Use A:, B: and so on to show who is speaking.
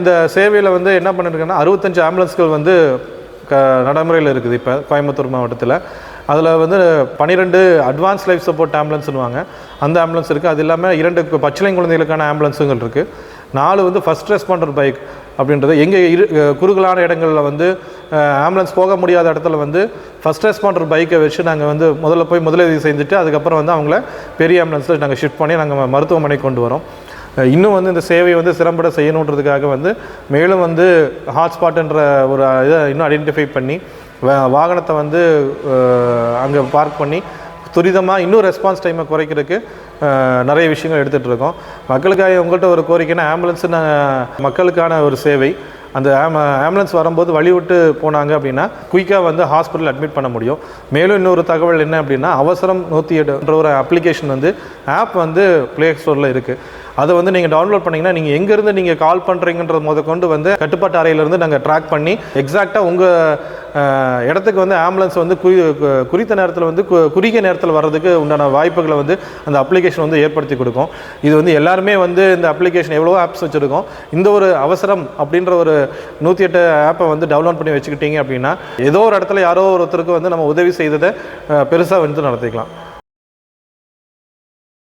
A: இந்த சேவையில் வந்து என்ன பண்ணிருக்கேன்னா அறுபத்தஞ்சு ஆம்புலன்ஸ்கள் வந்து க நடைமுறையில் இருக்குது இப்போ கோயம்புத்தூர் மாவட்டத்தில். அதில் வந்து பன்னிரெண்டு அட்வான்ஸ் லைஃப் சப்போர்ட் ஆம்புலன்ஸ்னுவாங்க அந்த ஆம்புலன்ஸ் இருக்குது அது இல்லாமல் இரண்டு பச்சிலை குழந்தைகளுக்கான ஆம்புலன்ஸுங்கள் இருக்குது நாலு வந்து ஃபஸ்ட் ரெஸ்பாண்டர் பைக் அப்படின்றது. எங்கே இரு குறுகலான இடங்களில் வந்து ஆம்புலன்ஸ் போக முடியாத இடத்துல வந்து ஃபஸ்ட் ரெஸ்பாண்டர் பைக்கை வச்சு நாங்கள் வந்து முதல்ல போய் முதலுதவி செஞ்சுட்டு அதுக்கப்புறம் வந்து அவங்கள பெரிய ஆம்புலன்ஸில் நாங்கள் ஷிஃப்ட் பண்ணி நாங்கள் மருத்துவமனை கொண்டு வரோம். இன்னும் வந்து இந்த சேவையை வந்து சிறம்பட செய்யணுன்றதுக்காக வந்து மேலும் வந்து ஹாட்ஸ்பாட்ன்ற ஒரு இதை இன்னும் ஐடென்டிஃபை பண்ணி வாகனத்தை வந்து அங்கே பார்க் பண்ணி துரிதமாக இன்னும் ரெஸ்பான்ஸ் டைமை குறைக்கிறதுக்கு நிறைய விஷயங்கள் எடுத்துகிட்டு இருக்கோம். மக்களுக்காக உங்கள்கிட்ட ஒரு கோரிக்கைன்னா ஆம்புலன்ஸ் மக்களுக்கான ஒரு சேவை. அந்த ஆம் ஆம்புலன்ஸ் வரும்போது வழி விட்டு போனாங்க அப்படின்னா குயிக்காக வந்து ஹாஸ்பிட்டல் அட்மிட் பண்ண முடியும். மேலும் இன்னொரு தகவல் என்ன அப்படின்னா அவசரம் நூற்றி எட்டுன்ற ஒரு அப்ளிகேஷன் வந்து ஆப் வந்து ப்ளே ஸ்டோரில் இருக்குது அதை வந்து நீங்கள் டவுன்லோட் பண்ணிங்கன்னா நீங்கள் எங்கேருந்து நீங்கள் கால் பண்ணுறீங்கன்ற முத கொண்டு வந்து கட்டுப்பாட்டு அறையிலேருந்து நாங்கள் ட்ராக் பண்ணி எக்ஸாக்டாக உங்கள் இடத்துக்கு வந்து ஆம்புலன்ஸ் வந்து குறி குறித்த நேரத்தில் வந்து கு- குறுகிய நேரத்தில் வர்றதுக்கு உண்டான வாய்ப்புகளை வந்து அந்த அப்ளிகேஷன் வந்து ஏற்படுத்தி கொடுக்கும். இது வந்து எல்லாருமே வந்து இந்த அப்ளிகேஷன் எவ்வளோ ஆப்ஸ் வச்சுருக்கோம். இந்த ஒரு அவசரம் அப்படின்ற ஒரு நூற்றி எட்டு ஆப்பை வந்து டவுன்லோட் பண்ணி வச்சுக்கிட்டீங்க அப்படின்னா ஏதோ ஒரு இடத்துல யாரோ ஒருத்தருக்கு வந்து நம்ம உதவி செய்ததை பெருசாக வந்து நடத்திக்கலாம்.